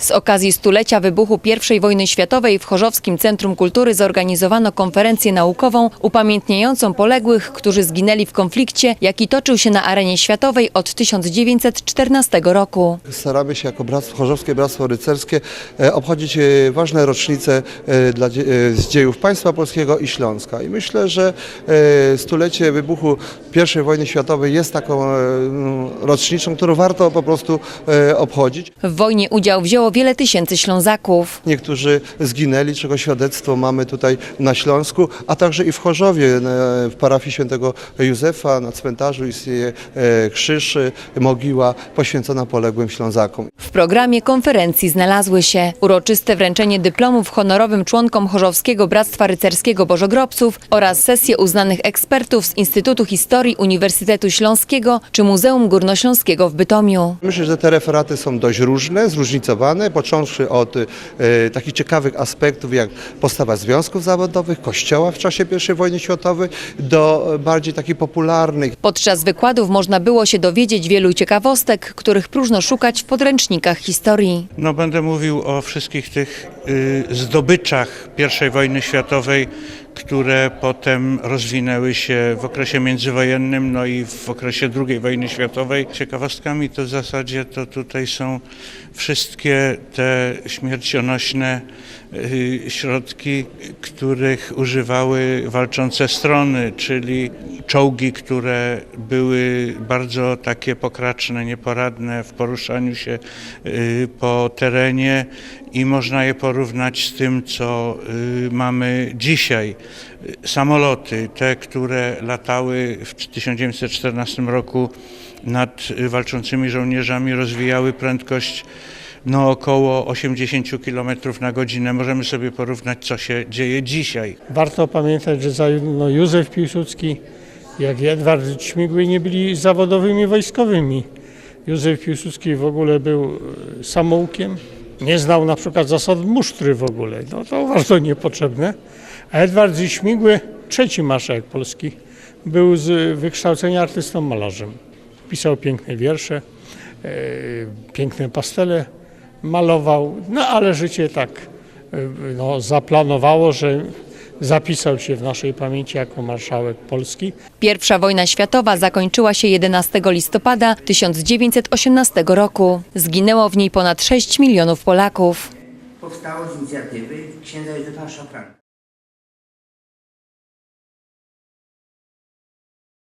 Z okazji stulecia wybuchu I wojny światowej w Chorzowskim Centrum Kultury zorganizowano konferencję naukową upamiętniającą poległych, którzy zginęli w konflikcie, jaki toczył się na arenie światowej od 1914 roku. Staramy się jako bractwo, Chorzowskie Bractwo Rycerskie e, obchodzić e, ważne rocznice e, dla, z dziejów państwa polskiego i Śląska. I myślę, że stulecie wybuchu I wojny światowej jest taką rocznicą, którą warto po prostu obchodzić. W wojnie udział wzięło wiele tysięcy Ślązaków. Niektórzy zginęli, czego świadectwo mamy tutaj na Śląsku, a także i w Chorzowie, w parafii świętego Józefa na cmentarzu istnieje e, krzyż, mogiła poświęcona poległym Ślązakom. W programie konferencji znalazły się uroczyste wręczenie dyplomów honorowym członkom Chorzowskiego Bractwa Rycerskiego Bożogrobców oraz sesje uznanych ekspertów z Instytutu Historii Uniwersytetu Śląskiego czy Muzeum Górnośląskiego w Bytomiu. Myślę, że te referaty są dość różne, zróżnicowane, począwszy od e, takich ciekawych aspektów jak postawa związków zawodowych, kościoła w czasie I wojny światowej, do bardziej takich popularnych. Podczas wykładów można było się dowiedzieć wielu ciekawostek, których próżno szukać w podręcznikach historii. No, będę mówił o wszystkich tych zdobyczach I wojny światowej, które potem rozwinęły się w okresie międzywojennym, no i w okresie II wojny światowej. Ciekawostkami to w zasadzie to tutaj są wszystkie te śmiercionośne y, środki, których używały walczące strony, czyli czołgi, które były bardzo takie pokraczne, nieporadne w poruszaniu się y, po terenie i można je porównać z tym, co y, mamy dzisiaj. Y, Samoloty, te, które latały w 1914 roku nad y, walczącymi żołnierzami, rozwijały prędkość no, około 80 km na godzinę. Możemy sobie porównać, co się dzieje dzisiaj. Warto pamiętać, że zarówno Józef Piłsudski, jak i Edward Śmigły nie byli zawodowymi wojskowymi. Józef Piłsudski w ogóle był e, samoukiem, nie znał na przykład zasad musztry w ogóle, no to bardzo niepotrzebne. A Edward Śmigły, trzeci marszałek Polski, był z wykształcenia artystą malarzem. Pisał piękne wiersze, e, piękne pastele malował, no ale życie tak e, no, zaplanowało, że zapisał się w naszej pamięci jako marszałek Polski. Pierwsza wojna światowa zakończyła się 11 listopada 1918 roku. Zginęło w niej ponad 6 milionów Polaków. powstało z inicjatywy księdza Józefa Szafranka.